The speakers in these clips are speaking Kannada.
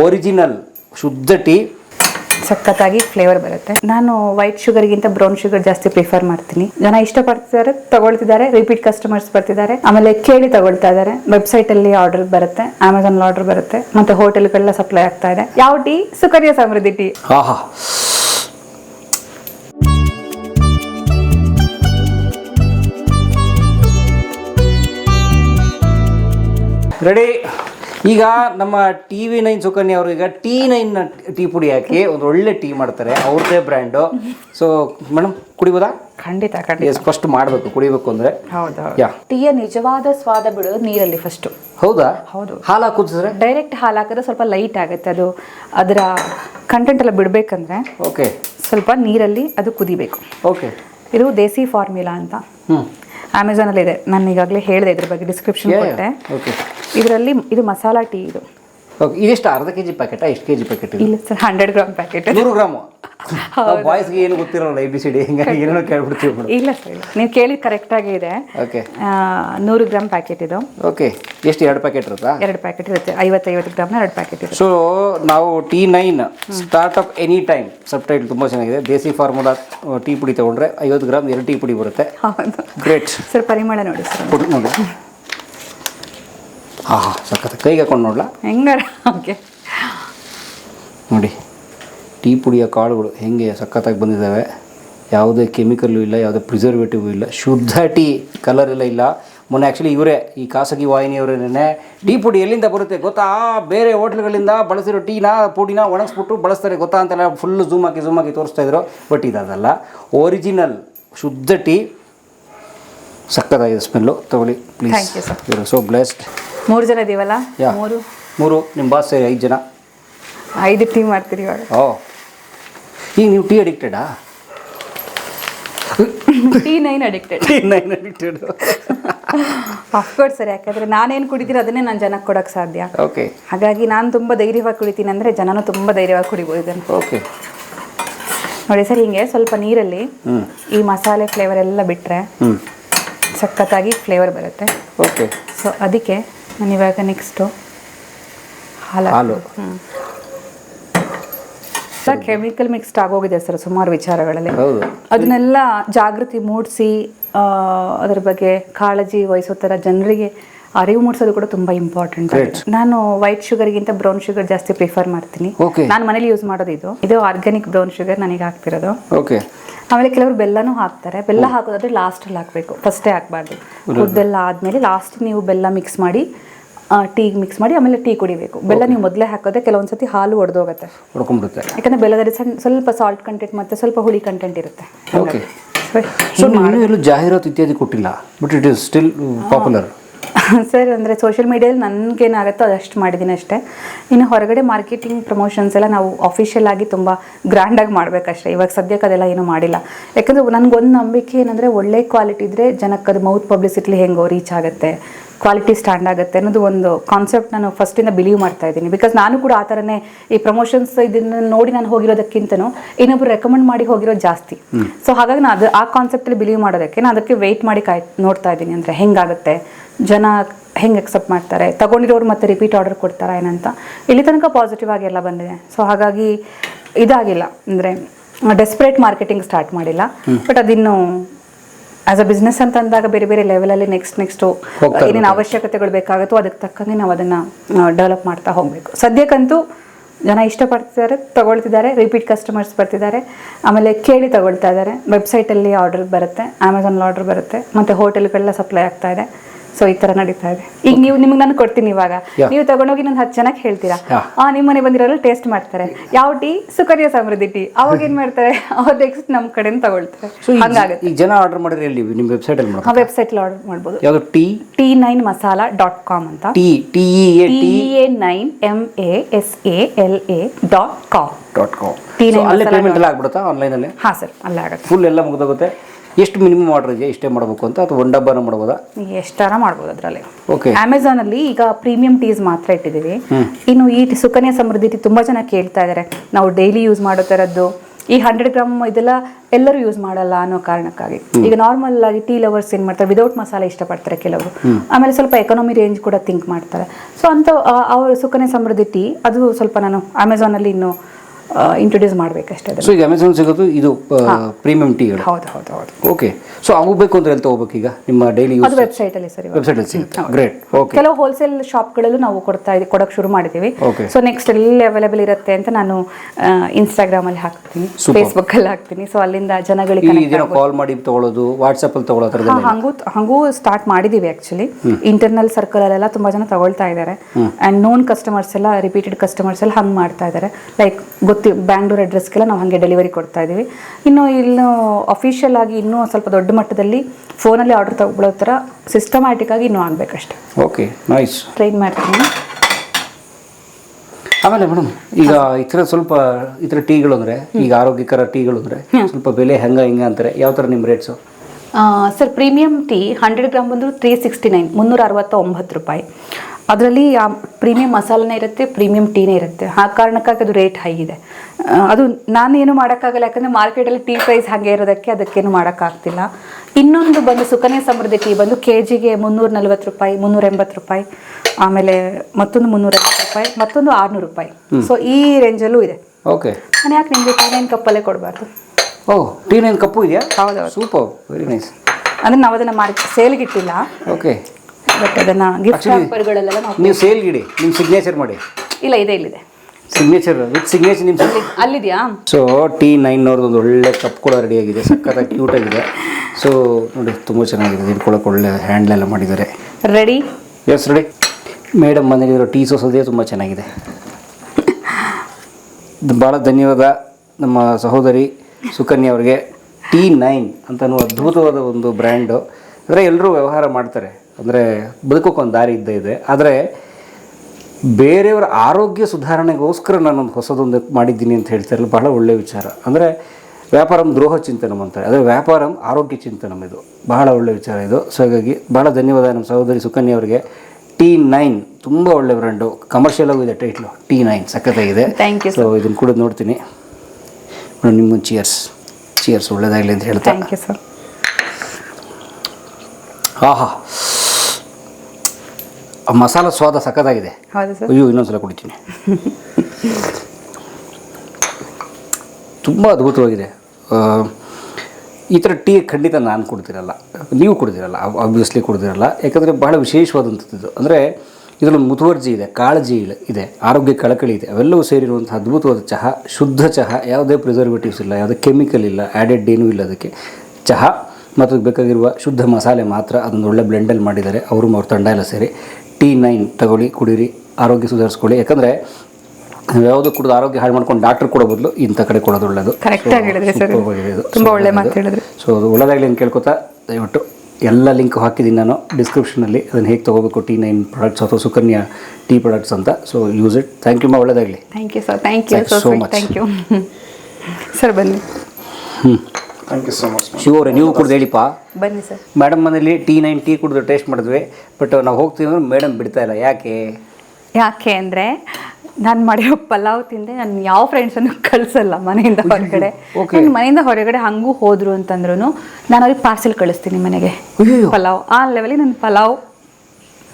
ಒರಿಜಿನಲ್ ಶುದ್ಧ ಟೀ ಸಖತ್ತಾಗಿ ಫ್ಲೇವರ್ ಬರುತ್ತೆ. ನಾನು ವೈಟ್ ಶುಗರ್ಗಿಂತ ಬ್ರೌನ್ ಶುಗರ್ ಜಾಸ್ತಿ ಪ್ರಿಫರ್ ಮಾಡ್ತೀನಿ. ಜನ ಇಷ್ಟಪಡ್ತಿದ್ದಾರೆ ತಗೊಳ್ತಿದ್ದಾರೆ ರಿಪೀಟ್ ಕಸ್ಟಮರ್ಸ್ ಬರ್ತಿದ್ದಾರೆ. ಆಮೇಲೆ ಕೇಳಿ ತಗೊಳ್ತಾ ಇದ್ದಾರೆ. ವೆಬ್ಸೈಟ್ ಅಲ್ಲಿ ಆರ್ಡರ್ ಬರುತ್ತೆ ಅಮೆಝಾನ್ ಆರ್ಡರ್ ಬರುತ್ತೆ ಮತ್ತೆ ಹೋಟೆಲ್ಗಳೆಲ್ಲ ಸಪ್ಲೈ ಆಗ್ತಾ ಇದೆ. ಯಾವ ಟೀ ಸುಕನ್ಯ ಸಮೃದ್ಧಿ ಟೀ ಆಹಾ. ರೆಡಿ ಈಗ ನಮ್ಮ ಟಿ ವಿ ನೈನ್ ಸುಕನ್ಯಾ ಅವರು ಈಗ ಟಿ ನೈನ್ ಟೀ ಪುಡಿ ಹಾಕಿ ಒಂದು ಒಳ್ಳೆ ಟೀ ಮಾಡ್ತಾರೆ ಅವ್ರದ್ದೇ ಬ್ರ್ಯಾಂಡು ಸೊ ಮೇಡಮ್ ಕುಡಿಬೋದಾ? ಖಂಡಿತ ಖಂಡಿತ. ಫಸ್ಟ್ ಮಾಡಬೇಕು ಕುಡಿಬೇಕು ಅಂದ್ರೆ. ಹೌದು ಟೀಯ ನಿಜವಾದ ಸ್ವಾದ ಬಿಡೋದು ನೀರಲ್ಲಿ ಫಸ್ಟ್ ಹೌದಾ? ಹೌದು. ಹಾಲು ಹಾಕುತ್ತಿದ್ರೆ ಡೈರೆಕ್ಟ್ ಹಾಲು ಹಾಕಿದ್ರೆ ಸ್ವಲ್ಪ ಲೈಟ್ ಆಗುತ್ತೆ ಅದು ಅದರ ಕಂಟೆಂಟ್ ಎಲ್ಲ ಬಿಡಬೇಕಂದ್ರೆ ಓಕೆ ಸ್ವಲ್ಪ ನೀರಲ್ಲಿ ಅದು ಕುದಿಬೇಕು. ಓಕೆ ಇದು ದೇಸಿ ಫಾರ್ಮ್ಯುಲಾ ಅಂತ. ಅಮೆಝಾನಲ್ಲಿ ಇದೆ ನಾನು ಈಗಾಗಲೇ ಹೇಳಿದೆ ಇದ್ರ ಬಗ್ಗೆ ಡಿಸ್ಕ್ರಿಪ್ಷನ್ ಕೊಟ್ಟೆ. ಓಕೆ ಇದರಲ್ಲಿ ಇದು ಮಸಾಲ ಟೀ ಇದು. ಓಕೆ ಇದಿಷ್ಟು ಅರ್ಧ ಕೆ ಜಿ ಪ್ಯಾಕೆಟ್ ಎಷ್ಟು ಕೆ ಜಿ ಪ್ಯಾಕೆಟ್ ಇಲ್ಲ ಸರ್ ಹಂಡ್ರೆಡ್ ಗ್ರಾಮ್ ಪ್ಯಾಕೆಟ್. ನೂರು ಗ್ರಾಮು? ಬಾಯ್ಸ್ಗೆ ಏನು ಗೊತ್ತಿರಲ್ಲ ಎ ಬಿ ಸಿ ಡಿ ಹಿಂಗಾಗಿ ಏನೇನೋ ಕೇಳ್ಬಿಡ್ತೀವಿ ಇಲ್ಲ ಸರ್ ಇಲ್ಲ. ನೀವು ಕೇಳಿ ಕರೆಕ್ಟಾಗಿ ಇದೆ. ಓಕೆ. ನೂರು ಗ್ರಾಮ್ ಪ್ಯಾಕೆಟ್ ಇದು. ಓಕೆ ಎಷ್ಟು ಎರಡು ಪ್ಯಾಕೆಟ್ ಇರುತ್ತಾ? ಎರಡು ಪ್ಯಾಕೆಟ್ ಇರುತ್ತೆ ಐವತ್ತೈವತ್ತು ಗ್ರಾಮ್ನ ಎರಡು ಪ್ಯಾಕೆಟ್ ಇದೆ ಸೊ ನಾವು T nine start up any time subtitle ತುಂಬ ಚೆನ್ನಾಗಿದೆ. ದೇಸಿ ಫಾರ್ಮುಲಾ ಟೀ ಪುಡಿ ತೊಗೊಂಡ್ರೆ ಐವತ್ತು ಗ್ರಾಮ್ ಎರಡು ಟೀ ಪುಡಿ ಬರುತ್ತೆ. ಗ್ರೇಟ್ ಸರ್ ಪರಿಮಳ ನೋಡಿ ಸರ್. ಪುಡಿ ನೋಡಿ. ಹಾಂ ಹಾಂ ಸಖತ್. ಕೈಗೆ ಹಾಕೊಂಡು ನೋಡ್ಲಾ? ಹೆಂಗಾರ? ಓಕೆ. ನೋಡಿ ಟೀ ಪುಡಿಯ ಕಾಳುಗಳು ಹೆಂಗೆ ಸಖತ್ತಾಗಿ ಬಂದಿದ್ದಾವೆ. ಯಾವುದೇ ಕೆಮಿಕಲ್ಲು ಇಲ್ಲ ಯಾವುದೇ ಪ್ರಿಸರ್ವೇಟಿವ್ ಇಲ್ಲ ಶುದ್ಧ ಟೀ ಕಲರ್ ಎಲ್ಲ ಇಲ್ಲ. ಮೊನ್ನೆ ಆ್ಯಕ್ಚುಲಿ ಇವರೇ ಈ ಖಾಸಗಿ ವಾಹಿನಿಯವರೇನೆ ಟೀ ಪುಡಿ ಎಲ್ಲಿಂದ ಬರುತ್ತೆ. ಗೊತ್ತಾ? ಬೇರೆ ಹೋಟ್ಲ್ಗಳಿಂದ ಬಳಸಿರೋ ಟೀನ ಪುಡಿನ ಒಣಗಿಸ್ಬಿಟ್ಟು ಬಳಸ್ತಾರೆ. ಗೊತ್ತಾ ಅಂತೆಲ್ಲ ಫುಲ್ಲು ಝೂಮ್ ಹಾಕಿ ಝೂಮ್ ಹಾಕಿ ತೋರಿಸ್ತಾ ಇದ್ರು. ಬಟ್ ಇದಲ್ಲ ಒರಿಜಿನಲ್ ಶುದ್ಧ ಟೀ. ಸಕ್ಕತ್ತಾಗಿದೆ ಸ್ಮೆಲ್ಲು ತಗೊಳ್ಳಿ ಪ್ಲೀಸ್ ಯು ಸೊ ಬ್ಲೆಸ್ಡ್ ಮೂರು ಜನ ಇದೀವಲ್ಲ? ಯಾ ಮೂರು? ಮೂರು ನಿಮ್ಮ ಬಾಸ್ ಸೇರಿ ಐದು ಜನ. ಐದು ಟೀ ಮಾಡ್ತೀರಿ ಇವಾಗ. ಓ ಈಗ ನೀವು tea ಅಡಿಕ್ಟೆಡಾ T nine addicted T nine addicted of course sir ಯಾಕಂದ್ರೆ ನಾನೇನು ಕುಡಿತೀರಿ ಅದನ್ನೇ ನಾನು ಜನಕ್ಕೆ ಕೊಡೋಕ್ಕೆ ಸಾಧ್ಯ. ಓಕೆ ಹಾಗಾಗಿ ನಾನು ತುಂಬ ಧೈರ್ಯವಾಗಿ ಕುಡಿತೀನಿ ಅಂದರೆ ಜನನೂ ತುಂಬ ಧೈರ್ಯವಾಗಿ ಕುಡಿಬೋದು ಇದನ್ನು. ಓಕೆ ನೋಡಿ ಸರ್ ಹೀಗೆ ಸ್ವಲ್ಪ ನೀರಲ್ಲಿ ಹ್ಞೂ ಈ ಮಸಾಲೆ ಫ್ಲೇವರ್ ಎಲ್ಲ ಬಿಟ್ಟರೆ ಹ್ಞೂ ಸಖತ್ತಾಗಿ ಫ್ಲೇವರ್ ಬರುತ್ತೆ. ಓಕೆ ಸೊ ಅದಕ್ಕೆ ನಾನು ಇವಾಗ ನೆಕ್ಸ್ಟು ಹಾಲು ಹಾಲು. ಸರ್ ಕೆಮಿಕಲ್ ಮಿಕ್ಸ್ಡ್ ಆಗೋಗಿದೆ ಸರ್ ಸುಮಾರು ವಿಚಾರಗಳಲ್ಲಿ. ಅದನ್ನೆಲ್ಲ ಜಾಗೃತಿ ಮೂಡಿಸಿ ಅದ್ರ ಬಗ್ಗೆ ಕಾಳಜಿ ವಹಿಸೋ ಥರ ಜನರಿಗೆ ಅರಿವು ಮೂಡಿಸೋದು ಕೂಡ ತುಂಬಾ ಇಂಪಾರ್ಟೆಂಟ್. ನಾನು ವೈಟ್ ಶುಗರ್ ಗಿಂತ ಬ್ರೌನ್ ಶುಗರ್ ಜಾಸ್ತಿ ಪ್ರಿಫರ್ ಮಾಡ್ತೀನಿ. ನಾನು ಮನೇಲಿ ಯೂಸ್ ಮಾಡೋದು ಇದು. ಇದು ಆರ್ಗ್ಯಾನಿಕ್ ಬ್ರೌನ್ ಶುಗರ್ ನನಗೆ ಹಾಕ್ತಿರೋದು. ಆಮೇಲೆ ಕೆಲವರು ಬೆಲ್ಲನೂ ಹಾಕ್ತಾರೆ. ಬೆಲ್ಲ ಹಾಕೋದಾದ್ರೆ ಲಾಸ್ಟಲ್ಲಿ ಹಾಕಬೇಕು. ಫಸ್ಟೇ ಹಾಕ್ಬಾರ್ದು. ಉದ್ದೆಲ್ಲ ಆದಮೇಲೆ ಲಾಸ್ಟ್ ನೀವು ಬೆಲ್ಲ ಮಿಕ್ಸ್ ಮಾಡಿ ಟೀಗೆ ಮಿಕ್ಸ್ ಮಾಡಿ ಆಮೇಲೆ ಟೀ ಕುಡಿಬೇಕು. ಬೆಲ್ಲ ನೀವು ಮೊದಲೇ ಹಾಕೋದೆ ಕೆಲವೊಂದ್ಸತಿ ಹಾಲು ಒಡೆದೋಗುತ್ತೆ. ಯಾಕಂದ್ರೆ ಬೆಲ್ಲದಲ್ಲಿ ಸಣ್ಣ ಸ್ವಲ್ಪ ಸಾಲ್ಟ್ ಕಂಟೆಂಟ್ ಮತ್ತೆ ಸ್ವಲ್ಪ ಹುಳಿ ಕಂಟೆಂಟ್ ಇರುತ್ತೆ. ಜಾಹೀರಾತು ಇತ್ಯಾದಿ ಕೊಟ್ಟಿಲ್ಲ but it is still popular sir ಅಂದರೆ ಸೋಷಿಯಲ್ ಮೀಡಿಯಲ್ಲಿ ನನಗೇನಾಗುತ್ತೋ ಅದಷ್ಟು ಮಾಡಿದ್ದೀನಿ ಅಷ್ಟೇ ಇನ್ನು ಹೊರಗಡೆ ಮಾರ್ಕೆಟಿಂಗ್ ಪ್ರಮೋಷನ್ಸ್ ಎಲ್ಲ ನಾವು ಅಫಿಷಿಯಲ್ ಆಗಿ ತುಂಬ ಗ್ರ್ಯಾಂಡಾಗಿ ಮಾಡಬೇಕಷ್ಟೇ. ಇವಾಗ ಸದ್ಯಕ್ಕೆ ಅದೆಲ್ಲ ಏನೂ ಮಾಡಿಲ್ಲ. ಯಾಕಂದರೆ ನನಗೊಂದು ನಂಬಿಕೆ ಏನಂದರೆ ಒಳ್ಳೆ ಕ್ವಾಲಿಟಿ ಇದ್ದರೆ ಜನಕ್ಕೆ ಅದು ಮೌತ್ ಪಬ್ಲಿಸಿಟಿ ಹೆಂಗೋ ರೀಚ್ ಆಗುತ್ತೆ ಕ್ವಾಲಿಟಿ ಸ್ಟ್ಯಾಂಡ್ ಆಗುತ್ತೆ ಅನ್ನೋದು ಒಂದು ಕಾನ್ಸೆಪ್ಟ್ ನಾನು ಫಸ್ಟಿಂದ ಬಿಲೀವ್ ಮಾಡ್ತಾ ಇದ್ದೀನಿ. ಬಿಕಾಸ್ ನಾನು ಕೂಡ ಆ ಥರನೇ ಈ ಪ್ರಮೋಷನ್ಸ್ ಇದನ್ನ ನೋಡಿ ನಾನು ಹೋಗಿರೋದಕ್ಕಿಂತನೂ ಇನ್ನೊಬ್ರು ರೆಕಮೆಂಡ್ ಮಾಡಿ ಹೋಗಿರೋದು ಜಾಸ್ತಿ. ಸೊ ಹಾಗಾಗಿ ನಾನು ಅದು ಆ ಕಾನ್ಸೆಪ್ಟಲ್ಲಿ ಬಿಲೀವ್ ಮಾಡೋದಕ್ಕೆ ನಾನು ಅದಕ್ಕೆ ವೆಯ್ಟ್ ಮಾಡಿ ಕಾಯ್ ನೋಡ್ತಾ ಇದ್ದೀನಿ. ಅಂದರೆ ಹೆಂಗಾಗುತ್ತೆ? ಜನ ಹೆಂಗೆ ಅಕ್ಸೆಪ್ಟ್ ಮಾಡ್ತಾರೆ? ತಗೊಂಡಿರೋರು ಮತ್ತೆ ರಿಪೀಟ್ ಆರ್ಡರ್ ಕೊಡ್ತಾರಾ ಏನಂತ? ಇಲ್ಲಿ ತನಕ ಪಾಸಿಟಿವ್ ಆಗಿ ಎಲ್ಲ ಬಂದಿದೆ. ಸೊ ಹಾಗಾಗಿ ಇದಾಗಿಲ್ಲ. ಅಂದರೆ ಡೆಸ್ಪರೇಟ್ ಮಾರ್ಕೆಟಿಂಗ್ ಸ್ಟಾರ್ಟ್ ಮಾಡಿಲ್ಲ. ಬಟ್ ಅದಿನ್ನು ಆಸ್ ಅ ಬಿಸ್ನೆಸ್ ಅಂತ ಅಂದಾಗ ಬೇರೆ ಬೇರೆ ಲೆವೆಲಲ್ಲಿ ನೆಕ್ಸ್ಟ್ ನೆಕ್ಸ್ಟು ಏನೇನು ಅವಶ್ಯಕತೆಗಳು ಬೇಕಾಗುತ್ತೋ ಅದಕ್ಕೆ ತಕ್ಕಂಗೆ ನಾವು ಅದನ್ನು ಡೆವಲಪ್ ಮಾಡ್ತಾ ಹೋಗಬೇಕು. ಸದ್ಯಕ್ಕಂತೂ ಜನ ಇಷ್ಟಪಡ್ತಿದ್ದಾರೆ ತಗೊಳ್ತಿದ್ದಾರೆ ರಿಪೀಟ್ ಕಸ್ಟಮರ್ಸ್ ಬರ್ತಿದ್ದಾರೆ. ಆಮೇಲೆ ಕೇಳಿ ತಗೊಳ್ತಾ ಇದ್ದಾರೆ. ವೆಬ್ಸೈಟಲ್ಲಿ ಆರ್ಡರ್ ಬರುತ್ತೆ ಅಮೆಝಾನ್ ಆರ್ಡರ್ ಬರುತ್ತೆ ಮತ್ತು ಹೋಟೆಲ್ಗಳೆಲ್ಲ ಸಪ್ಲೈ ಆಗ್ತಾ ಇದೆ. ಸೊ ಈ ತರ ನಡೀತಾ ಇದೆ. ಈಗ ನೀವು ನಿಮ್ಗೆ ನಾನು ಕೊಡ್ತೀನಿ ಇವಾಗ. ನೀವು ತಗೊಂಡೋಗಿ ನಾನು ಹತ್ತು ಜನಕ್ಕೆ ಹೇಳ್ತೀರಾ? ಆ ನಿಮ್ಮ ಮನೆ ಬಂದಿರೋರು ಟೇಸ್ಟ್ ಮಾಡ್ತಾರೆ. ಯಾವ ಟೀ? ಸುಕನ್ಯ ಸಮೃದ್ಧಿ ಟೀ. ಅವಾಗ ಏನ್ ಮಾಡ್ತಾರೆ? ಅವ್ರ ನೆಕ್ಸ್ಟ್ ನಮ್ಮ ಕಡೆಯಿಂದ ತಗೊಳ್ತಾರೆ. ಹಂಗಾಗುತ್ತೆ. ಈಗ ಜನ ಆರ್ಡರ್ ಮಾಡಿದ್ರೆ ಎಲ್ಲಿ? ನಿಮ್ಮ ವೆಬ್ಸೈಟ್ ಮಾಡೋದು ವೆಬ್ಸೈಟ್ ಆರ್ಡರ್ ಮಾಡ್ಬೋದು. ಯಾವುದು? T T nine masala dot com ಅಂತ. T T A T T A nine M A S A L A dot com dot com T9 ಅಲ್ಲೇ ಮಸಾಲ ಪೇಮೆಂಟ್ ಎಲ್ಲ ಆಗ್ಬಿಡುತ್ತಾ ಆನ್ಲೈನಲ್ಲಿ ಹಾ ಸರ್ ಅಲ್ಲೇ ಆಗುತ್ತೆ. ಫುಲ್ ಎಲ್ಲ ಮುಗ್ದೋಗುತ್ತೆ? ಎಷ್ಟು ಮಿನಿಮಮ್ ಆರ್ಡರ್ ಇದೆ ಇಷ್ಟೇ ಮಾಡಬೇಕು ಅಂತ ಅಥವಾ ಒನ್ ಡಬ್ಬನ ಮಾಡ್ಬೋದಾ? ಎಷ್ಟಾರ ಮಾಡ್ಬೋದು ಅದರಲ್ಲಿ? ಓಕೆ ಅಮೆಝಾನ್ ಅಲ್ಲಿ ಈಗ ಪ್ರೀಮಿಯಂ ಟೀಸ್ ಮಾತ್ರ ಇಟ್ಟಿದ್ದೀವಿ. ಇನ್ನು ಈ ಸುಕನ್ಯಾ ಸಮೃದ್ಧಿ ಟೀ ತುಂಬಾ ಜನ ಕೇಳ್ತಾ ಇದ್ದಾರೆ ನಾವು ಡೈಲಿ ಯೂಸ್ ಮಾಡೋ ತರದ್ದು. ಈ ಹಂಡ್ರೆಡ್ ಗ್ರಾಮ್ ಇದೆಲ್ಲ ಎಲ್ಲರೂ ಯೂಸ್ ಮಾಡಲ್ಲ ಅನ್ನೋ ಕಾರಣಕ್ಕಾಗಿ. ಈಗ ನಾರ್ಮಲ್ ಆಗಿ ಟೀ ಲವರ್ಸ್ ಏನ್ ಮಾಡ್ತಾರೆ? ವಿದೌಟ್ ಮಸಾಲೆ ಇಷ್ಟಪಡ್ತಾರೆ ಕೆಲವರು. ಆಮೇಲೆ ಸ್ವಲ್ಪ ಎಕನಾಮಿ ರೇಂಜ್ ಕೂಡ ಥಿಂಕ್ ಮಾಡ್ತಾರೆ. ಸೊ ಅಂತ ಅವರ ಸುಕನ್ಯಾ ಸಮೃದ್ಧಿ ಟೀ ಅದು ಸ್ವಲ್ಪ ನಾನು ಅಮೆಝಾನ್ ಅಲ್ಲಿ ಇನ್ನು ಇಂಟ್ರೊಡ್ಯೂಸ್ ಮಾಡಬೇಕಷ್ಟೇ. ಸೊ ಈಗ ಅಮೆಝಾನ್ ಸಿಗೋದು ಇದು ಪ್ರೀಮಿಯಂ ಟೀ ಹೌದು ಹೌದು ಹೌದು. ಓಕೆ ಸೊ ಅವು ಬೇಕು ಅಂದ್ರೆ ಎಲ್ಲಿ ತಗೋಬೇಕು ಈಗ? ನಿಮ್ಮ ಡೈಲಿ ಯೂಸ್ ಅದು ವೆಬ್ಸೈಟ್ ಅಲ್ಲಿ ಸರಿ ವೆಬ್ಸೈಟಲ್ಲಿ ಸಿಗುತ್ತೆ. ಗ್ರೇಟ್ ಓಕೆ ಕೆಲವು ಹೋಲ್ಸೇಲ್ ಶಾಪ್ಗಳಲ್ಲೂ ನಾವು ಕೊಡ್ತಾ ಇದ್ದೀವಿ ಕೊಡೋಕೆ ಶುರು ಮಾಡಿದ್ದೀವಿ ಸೊ ನೆಕ್ಸ್ಟ್ ಎಲ್ಲಿ ಅವೈಲೇಬಲ್ ಇರುತ್ತೆ ಅಂತ ನಾನು ಇನ್ಸ್ಟಾಗ್ರಾಮ್ ಅಲ್ಲಿ ಹಾಕ್ತೀನಿ. ಫೇಸ್ಬುಕ್ ಅಲ್ಲಿ ಹಾಕ್ತೀನಿ. ಸೊ ಅಲ್ಲಿಂದ ಜನಗಳಿಗೆ ಕಾಲ್ ಮಾಡಿ ತಗೊಳ್ಳೋದು ವಾಟ್ಸಪ್ಪಲ್ಲಿ ತಗೊಳ್ಳೋ ಹಾ ಥರದಲ್ಲಿ ಹಂಗೂ ಹಂಗೂ ಸ್ಟಾರ್ಟ್ ಮಾಡಿದ್ದೀವಿ ಆಕ್ಚುಲಿ ಇಂಟರ್ನಲ್ ಸರ್ಕಲ್ ಅಲ್ಲೆಲ್ಲ ತುಂಬಾ ಜನ ತಗೊಳ್ತಾ ಇದ್ದಾರೆ. ಅಂಡ್ ನೋನ್ ಕಸ್ಟಮರ್ಸ್ ಎಲ್ಲ ರಿಪೀಟೆಡ್ ಕಸ್ಟಮರ್ಸ್ ಎಲ್ಲ ಹಂಗೆ ಮಾಡ್ತಾ ಇದ್ದಾರೆ. ಲೈಕ್ ಗೊತ್ತಿ ಬ್ಯಾಂಗ್ಳೂರ್ ಅಡ್ರೆಸ್ಗೆಲ್ಲ ನಾವು ಹಾಗೆ ಡೆಲಿವರಿ ಕೊಡ್ತಾ ಇದ್ದೀವಿ. ಇನ್ನು ಇನ್ನು ಅಫಿಷಿಯಲ್ ಆಗಿ ಇನ್ನೂ ಸ್ವಲ್ಪ ದೊಡ್ಡ ಮಟ್ಟದಲ್ಲಿ ಫೋನಲ್ಲಿ ಆರ್ಡರ್ ತಗೊಳ್ಳೋ ಥರ ಸಿಸ್ಟಮ್ಯಾಟಿಕ್ ಆಗಿ ಇನ್ನೂ ಆಗಬೇಕಷ್ಟೆ. ಓಕೆ ನೈಸ್ ಟ್ರೈನ್ ಮಾಡ್ತೀನಿ. ಆಮೇಲೆ ಮೇಡಮ್ ಈಗ ಈ ಥರ ಸ್ವಲ್ಪ ಈ ಥರ ಟೀಗಳು ಅಂದರೆ ಈಗ ಆರೋಗ್ಯಕರ ಟೀಗಳು ಅಂದರೆ ಸ್ವಲ್ಪ ಬೆಲೆ ಹೆಂಗ ಹಿಂಗ ಅಂತಾರೆ ಯಾವ ಥರ ನಿಮ್ಮ rates sir premium tea hundred gram ಬಂದರೂ ತ್ರೀ ಸಿಕ್ಸ್ಟಿ ನೈನ್ ಮುನ್ನೂರ ಅರವತ್ತ ಒಂಬತ್ತು ರೂಪಾಯಿ. ಅದರಲ್ಲಿ ಆ ಪ್ರೀಮಿಯಂ ಮಸಾಲನೇ ಇರುತ್ತೆ ಪ್ರೀಮಿಯಂ ಟೀನೇ ಇರುತ್ತೆ. ಆ ಕಾರಣಕ್ಕಾಗಿ ಅದು ರೇಟ್ ಹೈ ಇದೆ. ಅದು ನಾನು ಏನು ಮಾಡೋಕ್ಕಾಗಲ್ಲ ಯಾಕಂದರೆ ಮಾರ್ಕೆಟಲ್ಲಿ ಟೀ ಪ್ರೈಸ್ ಹಾಗೆ ಇರೋದಕ್ಕೆ ಅದಕ್ಕೇನು ಮಾಡೋಕ್ಕಾಗ್ತಿಲ್ಲ. ಇನ್ನೊಂದು ಬಂದು ಸುಕನ್ಯಾ ಸಮೃದ್ಧಿ ಟೀ ಬಂದು ಕೆ ಜಿಗೆ ಮುನ್ನೂರ ನಲ್ವತ್ತು ರೂಪಾಯಿ ಮುನ್ನೂರ ಎಂಬತ್ತು ರೂಪಾಯಿ ಆಮೇಲೆ ಮತ್ತೊಂದು ಮುನ್ನೂರ ಎಂಬತ್ತು ರೂಪಾಯಿ ಮತ್ತೊಂದು ಆರುನೂರು ರೂಪಾಯಿ. ಸೊ ಈ ರೇಂಜಲ್ಲೂ ಇದೆ. ಓಕೆ ನಾನು ಯಾಕೆ ನಿಮಗೆ ಟೀ ನೈನ್ ಕಪ್ಪಲ್ಲೇ ಕೊಡಬಾರ್ದು? ಓಹ್ ಟೀ ನೈನ್ ಕಪ್ಪು ಇದೆಯಾ? ಹೌದು ಸೂಪರ್ ವೆರಿ ನೈಸ್ ಅಂದರೆ ನಾವು ಅದನ್ನು ಮಾರ್ಕೆಟ್ ಸೇಲ್ಗೆ ಇಟ್ಟಿಲ್ಲ. ಓಕೆ ಬಟ್ ಅದನ್ನ ಗಿಫ್ಟ್ ನಾವು ನೀವು ಸೇಲ್ಗಿಡಿ ನಿಮ್ಮ ಸಿಗ್ನೇಚರ್ ಮಾಡಿ. ಇಲ್ಲ ಇದೆ ಇಲ್ಲಿದೆ. ಸಿಗ್ನೇಚರ್ ವಿತ್ ಸಿಗ್ನೇಚರ್ ನಿಮ್ಮ ಅಲ್ಲಿದೆಯಾ? ಸೊ ಟಿ ನೈನ್ ಅವ್ರದ್ದು ಒಂದು ಒಳ್ಳೆ ಕಪ್ ಕೂಡ ರೆಡಿಯಾಗಿದೆ ಕ್ಯೂಟ್ ಆಗಿದೆ. ಸೊ ನೋಡಿ ತುಂಬ ಚೆನ್ನಾಗಿದೆ ಇಟ್ಕೊಳ್ಳೋಕೆ ಒಳ್ಳೆ ಹ್ಯಾಂಡ್ಲ್ ಎಲ್ಲ ಮಾಡಿದ್ದಾರೆ. ರೆಡಿ ಎಸ್ ರೆಡಿ ಮೇಡಮ್ ಮನೇಲಿರೋ ಟೀ ಸೋಸೋದೇ ತುಂಬ ಚೆನ್ನಾಗಿದೆ. ಭಾಳ ಧನ್ಯವಾದ ನಮ್ಮ ಸಹೋದರಿ ಸುಕನ್ಯಾ ಅವರಿಗೆ. ಟಿ ನೈನ್ ಅಂತನೂ ಅದ್ಭುತವಾದ ಒಂದು ಬ್ರ್ಯಾಂಡು ಅಂದರೆ ಎಲ್ಲರೂ ವ್ಯವಹಾರ ಮಾಡ್ತಾರೆ. ಅಂದರೆ ಬದುಕೋಕೆ ಒಂದು ದಾರಿ ಇದ್ದೇ ಇದೆ. ಆದರೆ ಬೇರೆಯವರ ಆರೋಗ್ಯ ಸುಧಾರಣೆಗೋಸ್ಕರ ನಾನೊಂದು ಹೊಸದೊಂದು ಮಾಡಿದ್ದೀನಿ ಅಂತ ಹೇಳ್ತಾರಲ್ಲ ಬಹಳ ಒಳ್ಳೆಯ ವಿಚಾರ. ಅಂದರೆ ವ್ಯಾಪಾರಂ ದ್ರೋಹ ಚಿಂತನಂ ಅಂತಾರೆ. ಅಂದರೆ ವ್ಯಾಪಾರಂ ಆರೋಗ್ಯ ಚಿಂತನಂ ಇದು. ಬಹಳ ಒಳ್ಳೆಯ ವಿಚಾರ ಇದು. ಸೊ ಹಾಗಾಗಿ ಭಾಳ ಧನ್ಯವಾದ ನಮ್ಮ ಸಹೋದರಿ ಸುಕನ್ಯಾ ಅವರಿಗೆ. ಟಿ ನೈನ್ ತುಂಬ ಒಳ್ಳೆ ಬ್ರ್ಯಾಂಡು. ಕಮರ್ಷಿಯಲ್ ಆಗೂ ಇದೆ ಟೈಟ್ಲು ಟಿ ನೈನ್ ಸಖತ್ತಾಗಿದೆ. ಥ್ಯಾಂಕ್ ಯು ಸೊ ಇದನ್ನು ಕೂಡ ನೋಡ್ತೀನಿ. ನಿಮ್ಮ ಚಿಯರ್ಸ್ ಚಿಯರ್ಸ್ ಒಳ್ಳೆಯದಾಗಲಿ ಅಂತ ಹೇಳ್ತಾ. ಥ್ಯಾಂಕ್ ಯು ಸರ್ ಆಹಾ. ಆ ಮಸಾಲ ಸ್ವಾದ ಸಖತ್ತಾಗಿದೆ. ಹೌದು ಸರ್. ಅಯ್ಯೋ ಇನ್ನೊಂದ್ಸಲ ಕುಡಿತೀನಿ. ತುಂಬ ಅದ್ಭುತವಾಗಿದೆ. ಈ ಥರ ಟೀ ಖಂಡಿತ ನಾನು ಕುಡ್ದಿರಲ್ಲ. ನೀವು ಕುಡ್ದಿರಲ್ಲ ಆಬ್ವಿಯಸ್ಲಿ ಕುಡ್ದಿರಲ್ಲ. ಯಾಕಂದರೆ ಬಹಳ ವಿಶೇಷವಾದಂಥದ್ದು ಅಂದರೆ ಇದರಲ್ಲೊಂದು ಮುತುವರ್ಜಿ ಇದೆ ಕಾಳಜಿ ಇದೆ ಆರೋಗ್ಯ ಕಳಕಳಿ ಇದೆ. ಅವೆಲ್ಲವೂ ಸೇರಿರುವಂಥ ಅದ್ಭುತವಾದ ಚಹಾ ಶುದ್ಧ ಚಹಾ ಯಾವುದೇ ಪ್ರಿಸರ್ವೇಟಿವ್ಸ್ ಇಲ್ಲ ಯಾವುದೇ ಕೆಮಿಕಲ್ ಇಲ್ಲ ಆ್ಯಡೆಡ್ ಏನೂ ಇಲ್ಲ ಅದಕ್ಕೆ. ಚಹಾ ಮತ್ತು ಅದಕ್ಕೆ ಬೇಕಾಗಿರುವ ಶುದ್ಧ ಮಸಾಲೆ ಮಾತ್ರ ಅದೊಂದು ಒಳ್ಳೆ ಬ್ಲೆಂಡಲ್ಲಿ ಮಾಡಿದ್ದಾರೆ. ಅವರು ಅವ್ರ ತಂಡ ಎಲ್ಲ ಸೇರಿ. ಟಿ ನೈನ್ ತಗೊಳ್ಳಿ ಕುಡೀರಿ ಆರೋಗ್ಯ ಸುಧಾರಿಸ್ಕೊಳ್ಳಿ. ಯಾಕಂದರೆ ನಾವು ಯಾವುದು ಕುಡಿದು ಆರೋಗ್ಯ ಹಾಳು ಮಾಡ್ಕೊಂಡು ಡಾಕ್ಟರ್ ಕೊಡೋ ಬದಲು ಇಂಥ ಕಡೆ ಕೊಡೋದು ಒಳ್ಳೆಯದು ಕರೆಕ್ಟಾಗಿ ಹೇಳಿದ್ರಿ ತುಂಬ ತುಂಬಾ ಒಳ್ಳೆ ಮಾತು ಹೇಳಿದ್ರಿ. ಸೊ ಅದು ಒಳ್ಳೆದಾಗಲಿ ಅಂತ ಕೇಳ್ಕೊತಾ ದಯವಿಟ್ಟು ಎಲ್ಲ ಲಿಂಕ್ ಹಾಕಿದ್ದೀನಿ ನಾನು ಡಿಸ್ಕ್ರಿಪ್ಷನಲ್ಲಿ ಅದನ್ನು ಹೇಗೆ ತೊಗೋಬೇಕು ಟಿ ನೈನ್ ಪ್ರಾಡಕ್ಟ್ಸ್ ಅಥವಾ ಸುಕನ್ಯಾ ಟೀ ಪ್ರಾಡಕ್ಟ್ಸ್ ಅಂತ. So use it thank you ಮಾ ಒಳ್ಳೆದಾಗಲಿ. Thank you sir thank you so so thank you sir ಬನ್ನಿ. ಹ್ಞೂ ಥ್ಯಾಂಕ್ ಯು ಸೊ ಮಚ್ ಶಿವರೇ ನೀವು ಕುಡ್ದು ಹೇಳಿಪ್ಪ. ಬನ್ನಿ ಸರ್. ಮೇಡಮ್ ಮನೇಲಿ ಟೀ ನೈನ್ ಟೀ ಕುಡಿದು ಟೇಸ್ಟ್ ಮಾಡಿದ್ವಿ ಬಟ್ ನಾವು ಹೋಗ್ತೀವಿ ಅಂದ್ರೆ ಮೇಡಮ್ ಬಿಡ್ತಾ ಇಲ್ಲ. ಯಾಕೆ? ಯಾಕೆ ಅಂದರೆ ನಾನು ಮಾಡಿರೋ ಪಲಾವ್ ತಿಂದೆ ನಾನು ಯಾವ ಫ್ರೆಂಡ್ಸನ್ನು ಕಳಿಸಲ್ಲ ಮನೆಯಿಂದ ಹೊರಗಡೆ. ನಾನು ಮನೆಯಿಂದ ಹೊರಗಡೆ ಹಂಗೂ ಹೋದ್ರು ಅಂತಂದ್ರೂ ನಾನು ಅವ್ರಿಗೆ ಪಾರ್ಸೆಲ್ ಕಳಿಸ್ತೀನಿ ಮನೆಗೆ ಪಲಾವ್. ಆ ಲೆವೆಲಿಗೆ ನನ್ನ ಪಲಾವ್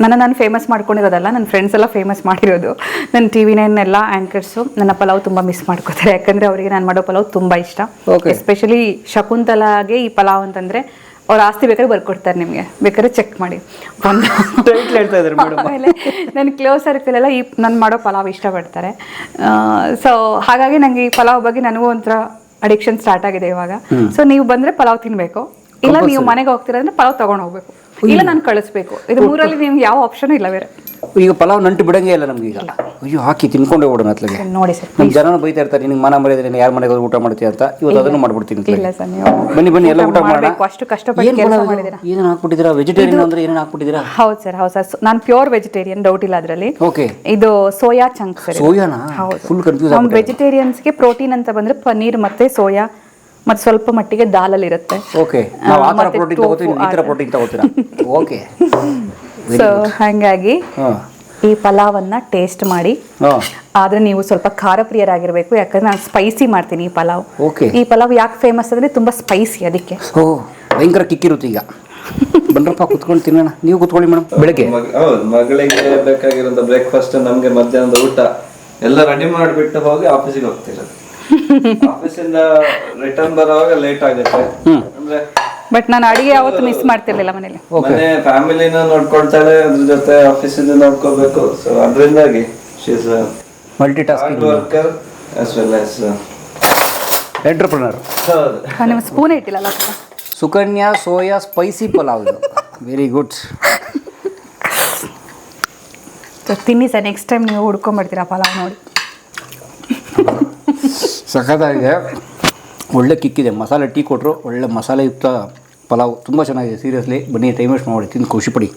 ನನ್ನ ನಾನು ಫೇಮಸ್ ಮಾಡ್ಕೊಂಡಿರೋದಲ್ಲ ನನ್ನ ಫ್ರೆಂಡ್ಸ್ ಎಲ್ಲ ಫೇಮಸ್ ಮಾಡಿರೋದು. ನನ್ನ ಟಿ ವಿ ನೈನ್ ಎಲ್ಲ ಆ್ಯಂಕರ್ಸು ನನ್ನ ಪಲಾವ್ ತುಂಬ ಮಿಸ್ ಮಾಡ್ಕೋತಾರೆ. ಯಾಕಂದರೆ ಅವರಿಗೆ ನಾನು ಮಾಡೋ ಪಲಾವ್ ತುಂಬ ಇಷ್ಟ. ಎಸ್ಪೆಷಲಿ ಶಕುಂತಲಾಗೆ ಈ ಪಲಾವ್ ಅಂತಂದರೆ ಅವ್ರ ಆಸ್ತಿ ಬೇಕಾದ್ರೆ ಬರ್ಕೊಡ್ತಾರೆ ನಿಮಗೆ. ಬೇಕಾದ್ರೆ ಚೆಕ್ ಮಾಡಿ. ಒಂದು ಆಮೇಲೆ ನನ್ನ ಕ್ಲೋಸ್ ಸರ್ಕಲ್ ಎಲ್ಲ ಈ ನಾನು ಮಾಡೋ ಪಲಾವ್ ಇಷ್ಟಪಡ್ತಾರೆ. ಸೊ ಹಾಗಾಗಿ ನನಗೆ ಈ ಪಲಾವ್ ಬಗ್ಗೆ ನನಗೂ ಒಂಥರ ಅಡಿಕ್ಷನ್ ಸ್ಟಾರ್ಟ್ ಆಗಿದೆ ಇವಾಗ. ಸೊ ನೀವು ಬಂದ್ರೆ ಪಲಾವ್ ತಿನ್ಬೇಕು. ಇಲ್ಲ ನೀವು ಮನೆಗೆ ಹೋಗ್ತೀರಂದ್ರೆ ಪಲಾವ್ ತೊಗೊಂಡು ಹೋಗ್ಬೇಕು. ಇಲ್ಲ ನಾನು ಕಳಿಸ್ಬೇಕು. ಇದು ಮೂರಲ್ಲಿ ನಿಮ್ಗೆ ಯಾವ ಆಪ್ಷನ್ ಇಲ್ಲ ಬೇರೆ. ಈಗ ಪಲಾವ್ ನಂಟು ಬಿಡಂಗೇ ಇಲ್ಲ ನಮ್ಗೆ ಈಗ. ಅಯ್ಯೋ ಹಾಕಿ ತಿನ್ಕೊಂಡೇ ಓಡೋಣ ಅತ್ಲಗೆ. ನೋಡಿ ಸರ್ ನಮ್ಮ ಜನನ ಬೈತಾ ಇರ್ತಾರೆ ನಿಮ್ಗೆ ಮನ ಮರಿದ್ರೆ ಯಾರ ಮನೆಗೆ ಊಟ ಮಾಡ್ತೀಯ ಅಂತ. ಇವತ್ತು ಅದನ್ನು ಮಾಡ್ಬಿಡ್ತೀನಿ ಇಲ್ಲ ಸರ್ ನೀವು ಬನ್ನಿ ಬನ್ನಿ ಎಲ್ಲ ಊಟ ಮಾಡೋಣ. ಮಾಡ್ಬೇಕು, ಅಷ್ಟು ಕಷ್ಟಪಟ್ಟು ಕೆಲಸ ಮಾಡಿದ್ದೀರಾ? ಏನು ಹಾಕ್ಬಿಟ್ಟಿದ್ದೀರಾ? ವೆಜಿಟೇರಿಯನ್ ಅಂದ್ರೆ ಏನು ಹಾಕ್ಬಿಟ್ಟಿದ್ದೀರಾ? ಹೌದು ಸರ್ ಹೌದು ಸರ್. ನಾನು ಪ್ಯೂರ್ ವೆಜಿಟೇರಿಯನ್ ಡೌಟ್ ಇಲ್ಲ ಅದರಲ್ಲಿ. ಓಕೆ ಇದು ಸೋಯಾ ಚಂಕ್ ಸರ್. ಸೋಯಾನಾ? ಹೌದು. ಫುಲ್ ಕನ್ಫ್ಯೂಸ್ ವೆಜಿಟೇರಿಯನ್ಸ್ಗೆ ಪ್ರೋಟೀನ್ ಅಂತ ಬಂದ್ರೆ ಪನ್ನೀರ್ ಮತ್ತೆ ಸೋಯಾ. ಮತ್ತೆ ಸ್ವಲ್ಪ ಮಟ್ಟಿಗೆ ದಾಲಲ್ಲಿ ಇರುತ್ತೆ ಓಕೆ ನಾವು ಆ ಥರ ಪ್ರೋಟೀನ್ tofu ತಗೋತೀವಿ ಈ ಥರ. ಪ್ರೋಟೀನ್ ತಗೋತೀರಾ? ಓಕೆ ಸೊ ಹಾಗಾಗಿ ಹಾಂ. ಈ ಪಲಾವನ್ನು ಟೇಸ್ಟ್ ಮಾಡಿ. ಆದ್ರೆ ನೀವು ಸ್ವಲ್ಪ ಖಾರ ಪ್ರಿಯರಾಗಿರ್ಬೇಕು ಯಾಕಂದ್ರೆ ನಾನು ಸ್ಪೈಸಿ ಮಾಡ್ತೀನಿ ಈ ಪಲಾವ್. ಈ ಪಲಾವ್ ಯಾಕೆ ಫೇಮಸ್ ಅಂದ್ರೆ ತುಂಬಾ ಸ್ಪೈಸಿ ಅದಕ್ಕೆ. ಓ ಭಯಂಕರ ಕಿಕ್ಕಿರುತ್ತೆ ಈಗ. ಬಂದ್ರಪ್ಪ ಕುತ್ಕೊಂಡು ತಿನ್ನೋಣ. ನೀವು ಕುತ್ಕೊಳ್ಳಿ ಮೇಡಮ್ ಬೆಳಗ್ಗೆ. ಮಗ- ಮಗಳಿಗೆ ಬೇಕಾಗಿರೋ ಬ್ರೇಕ್ಫಾಸ್ಟ್ ನಮ್ಗೆ ಮಧ್ಯಾಹ್ನದ ಊಟ ಎಲ್ಲ ರೆಡಿ ಮಾಡಿಬಿಟ್ಟು ಹೋಗಿ ಆಫೀಸಿಗೆ ಹೋಗ್ತಿರೋದು. ಆಫೀಸಿಂದ ರಿಟರ್ನ್ ಬರುವಾಗ ಲೇಟ್ ಆಗುತ್ತೆ. ಅಂದ್ರೆ ಬಟ್ ನಾನು ಅಡಿಗೆ ಯಾವತ್ತು ಮಿಸ್ ಮಾಡ್ತಿರ್ಲಿಲ್ಲ ಮನೇಲಿ. ಮನೆ ಫ್ಯಾಮಿಲಿನ ನೋಡ್ಕೊಳ್ತಾಳೆ ಅದ್ರ ಜೊತೆ ಆಫೀಸಿಂದ ನೋಡ್ಕೋಬೇಕು. ಸೊ ಅದರಿಂದಾಗಿ she's multi tasking worker as well as entrepreneur ಹೌದು. ನಿಮ್ಮ ಸ್ಪೂನ್ ಇಟ್ಟಿಲ್ಲಲ್ಲ. ಸುಕನ್ಯಾ ಸೋಯಾ ಸ್ಪೈಸಿ ಪಲಾವ್ ಇದು. ವೆರಿ ಗುಡ್ ತಿನ್ನಿ ಸರ್ ನೆಕ್ಸ್ಟ್ ಟೈಮ್ ನೀವು ಹುಡ್ಕೊಂಬರ್ತೀರಾ ಪಲಾವ್ ನೋಡಿ. ಸಖತ್ತಾಗಿದೆ. ಒಳ್ಳೆ ಕಿಕ್ಕಿದೆ. ಮಸಾಲೆ ಟೀ ಕೊಟ್ಟರು ಒಳ್ಳೆ ಮಸಾಲೆಯುಕ್ತ ಪಲಾವ್. ತುಂಬ ಚೆನ್ನಾಗಿದೆ. ಸೀರಿಯಸ್ಲಿ ಬನ್ನಿ ಟೈಮ್ ವೇಸ್ಟ್ ಮಾಡಿ ತಿಂದು ಖುಷಿಪಡಿ